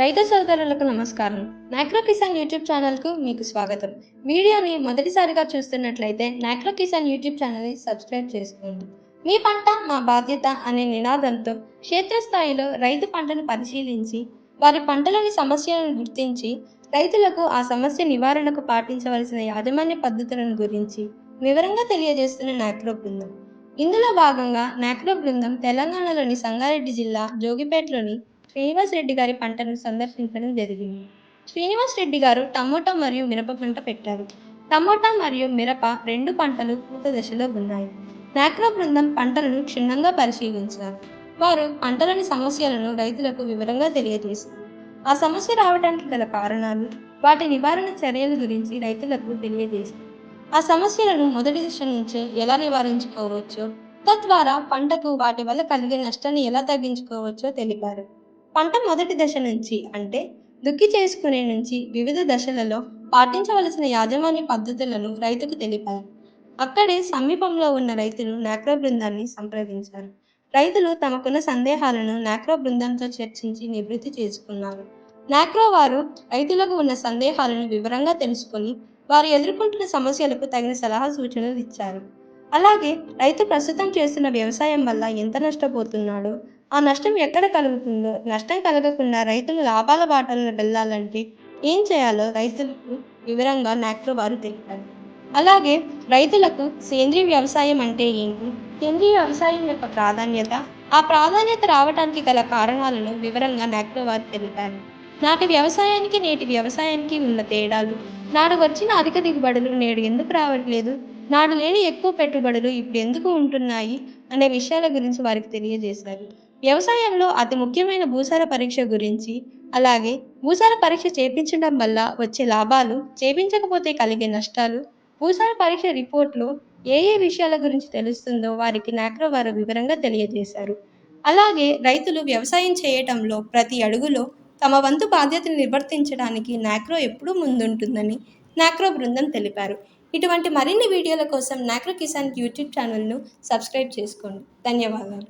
రైతు సోదరులకు నమస్కారం. నాక్రో కిసాన్ యూట్యూబ్ ఛానల్కు మీకు స్వాగతం. వీడియోని మొదటిసారిగా చూస్తున్నట్లయితే నాక్రో కిసాన్ యూట్యూబ్ ఛానల్ని సబ్స్క్రైబ్ చేసుకోండి. మీ పంట మా బాధ్యత అనే నినాదంతో క్షేత్రస్థాయిలో రైతు పంటను పరిశీలించి వారి పంటలోని సమస్యలను గుర్తించి రైతులకు ఆ సమస్య నివారణకు పాటించవలసిన యాజమాన్య పద్ధతులను గురించి వివరంగా తెలియజేస్తున్న నాక్రో బృందం. ఇందులో భాగంగా నాక్రో బృందం తెలంగాణలోని సంగారెడ్డి జిల్లా జోగిపేటలోని శ్రీనివాస్ రెడ్డి గారి పంటను సందర్శించడం జరిగింది. శ్రీనివాస్ రెడ్డి గారు టమోటా మరియు మిరప పంట పెట్టారు. టమోటా మరియు మిరప రెండు పంటలు పూత దశలో ఉన్నాయి. నాక్రో బృందం పంటలను క్షుణ్ణంగా పరిశీలించారు. వారు పంటలని సమస్యలను రైతులకు వివరంగా తెలియజేశారు. ఆ సమస్య రావడానికి గల కారణాలు వాటి నివారణ చర్యల గురించి రైతులకు తెలియజేశారు. ఆ సమస్యలను మొదటి దశ నుంచే ఎలా నివారించుకోవచ్చో తద్వారా పంటకు వాటి వల్ల కలిగే నష్టాన్ని ఎలా తగ్గించుకోవచ్చో తెలిపారు. పంట మొదటి దశ నుంచి అంటే దుక్కి చేసుకునే నుంచి వివిధ దశలలో పాటించవలసిన యాజమాన్య పద్ధతులను రైతుకు తెలిపారు. అక్కడే సమీపంలో ఉన్న రైతులు నాక్రో బృందాన్ని సంప్రదించారు. రైతులు తమకున్న సందేహాలను నాక్రో బృందంతో చర్చించి నివృత్తి చేసుకున్నారు. నాక్రో వారు రైతులకు ఉన్న సందేహాలను వివరంగా తెలుసుకొని వారు ఎదుర్కొంటున్న సమస్యలకు తగిన సలహా సూచనలు ఇచ్చారు. అలాగే రైతు ప్రస్తుతం చేస్తున్న వ్యవసాయం వల్ల ఎంత నష్టపోతున్నాడో ఆ నష్టం ఎక్కడ కలుగుతుందో నష్టం కలగకుండా రైతులు లాభాల బాటలను వెళ్ళాలంటే ఏం చేయాలో రైతులకు వివరంగా నాక్రో వారు తెలిపారు. అలాగే రైతులకు సేంద్రీయ వ్యవసాయం అంటే ఏంటి? సేంద్రీయ వ్యవసాయం యొక్క ప్రాధాన్యత ఆ ప్రాధాన్యత రావడానికి గల కారణాలను వివరంగా నాక్రో వారు తెలిపారు. నాటి వ్యవసాయానికి నేటి వ్యవసాయానికి ఉన్న తేడాలు నాడు వచ్చిన అధిక దిగుబడులు నేడు ఎందుకు రావట్లేదు నాడు లేని ఎక్కువ పెట్టుబడులు ఇప్పుడు ఎందుకు ఉంటున్నాయి అనే విషయాల గురించి వారికి తెలియజేశారు. వ్యవసాయంలో అతి ముఖ్యమైన భూసార పరీక్ష గురించి అలాగే భూసార పరీక్ష చేపించడం వల్ల వచ్చే లాభాలు చేపించకపోతే కలిగే నష్టాలు భూసార పరీక్ష రిపోర్ట్లో ఏ ఏ విషయాల గురించి తెలుస్తుందో వారికి నాక్రో వారు వివరంగా తెలియజేశారు. అలాగే రైతులు వ్యవసాయం చేయటంలో ప్రతి అడుగులో తమ వంతు బాధ్యతను నిర్వర్తించడానికి నాక్రో ఎప్పుడూ ముందుంటుందని నాక్రో బృందం తెలిపారు. ఇటువంటి మరిన్ని వీడియోల కోసం నాక్రో కిసాన్ యూట్యూబ్ ఛానల్ను సబ్స్క్రైబ్ చేసుకోండి. ధన్యవాదాలు.